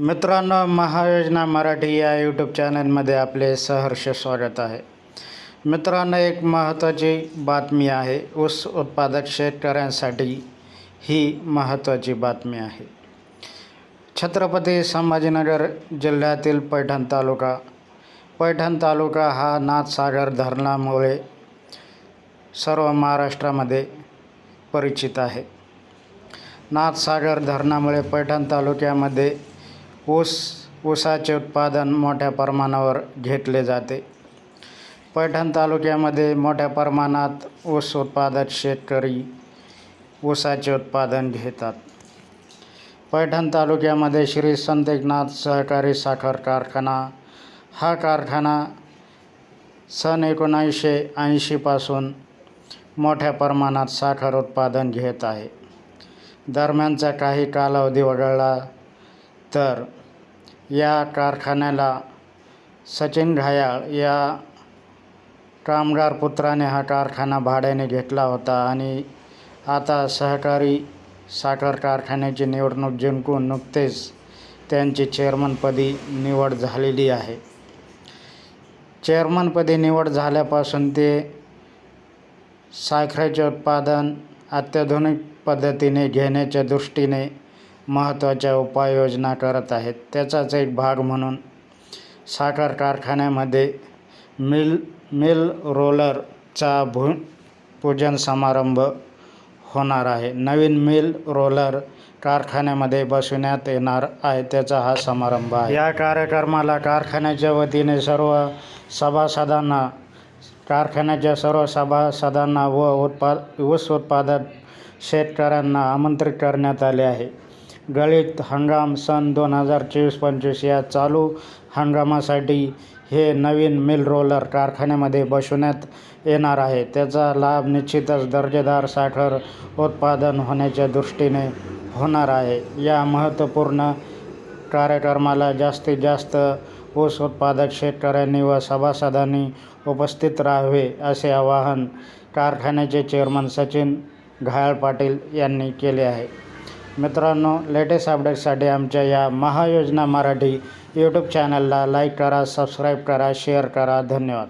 मित्रांनो महायोजना मराठी या यूट्यूब चॅनलमध्ये आपले सहर्ष स्वागत आहे. मित्रांनो एक महत्त्वाची बातमी आहे ऊस उत्पादक शेतकऱ्यांसाठी ही महत्त्वाची बातमी आहे. छत्रपती संभाजीनगर जिल्ह्यातील पैठण तालुका. पैठण तालुका हा नाथसागर धरणामुळे सर्व महाराष्ट्रामध्ये परिचित आहे. नाथसागर धरणामुळे पैठण तालुक्यामध्ये ऊस ऊसाचे उत्पादन मोठ्या प्रमाणावर घेतले जाते. पैठण तालुक्यामध्ये मोठ्या प्रमाणात ऊस उत्पादक शेतकरी ऊसाचे उत्पादन घेतात. पैठण तालुक्यामध्ये श्री संत एकनाथ सहकारी साखर कारखाना हा कारखाना सन एकोणीसशे ऐंशीपासून मोठ्या प्रमाणात साखर उत्पादन घेत आहे. दरम्यानचा काही कालावधी वगळला तर या कारखान्याला सचिन घायाळ या कामगार पुत्राने हा कारखाना भाड्याने घेतला होता आणि आता सहकारी साखर कारखान्याची निवडणूक जिंकून नुकतेच त्यांची चेअरमनपदी निवड झालेली आहे. चेअरमनपदी निवड झाल्यापासून ते साखरेचे उत्पादन अत्याधुनिक पद्धतीने घेण्याच्या दृष्टीने महत्त्वाच्या उपाययोजना करत आहेत. त्याचाच एक भाग म्हणून साखर कारखान्यामध्ये मिल मिल रोलरचा भू पूजन समारंभ होणार आहे. नवीन मिल रोलर कारखान्यामध्ये बसवण्यात येणार आहे. त्याचा हा समारंभ आहे. या कार्यक्रमाला कारखान्याच्या वतीने सर्व सभासदांना कारखान्याच्या सर्व सभासदांना व उत्पाद ऊस उत्पादक शेतकऱ्यांना आमंत्रित करण्यात आले आहे. गळीत हंगाम सन दोन हजार चोवीस पंचवीस या चालू हंगामासाठी हे नवीन मिल रोलर कारखान्यामध्ये बसवण्यात येणार आहे. त्याचा लाभ निश्चितच दर्जेदार साखर उत्पादन होण्याच्या दृष्टीने होणार आहे. या महत्त्वपूर्ण कार्यक्रमाला जास्तीत जास्त ऊस उत्पादक शेतकऱ्यांनी व सभासदांनी उपस्थित राहावे असे आवाहन कारखान्याचे चेअरमन सचिन घायाळ पाटील यांनी केले आहे. मित्रांनो लेटेस्ट अपडेट्ससाठी आमच्या या महायोजना मराठी यूट्यूब चॅनलला लाईक करा सबस्क्राईब करा शेअर करा. धन्यवाद.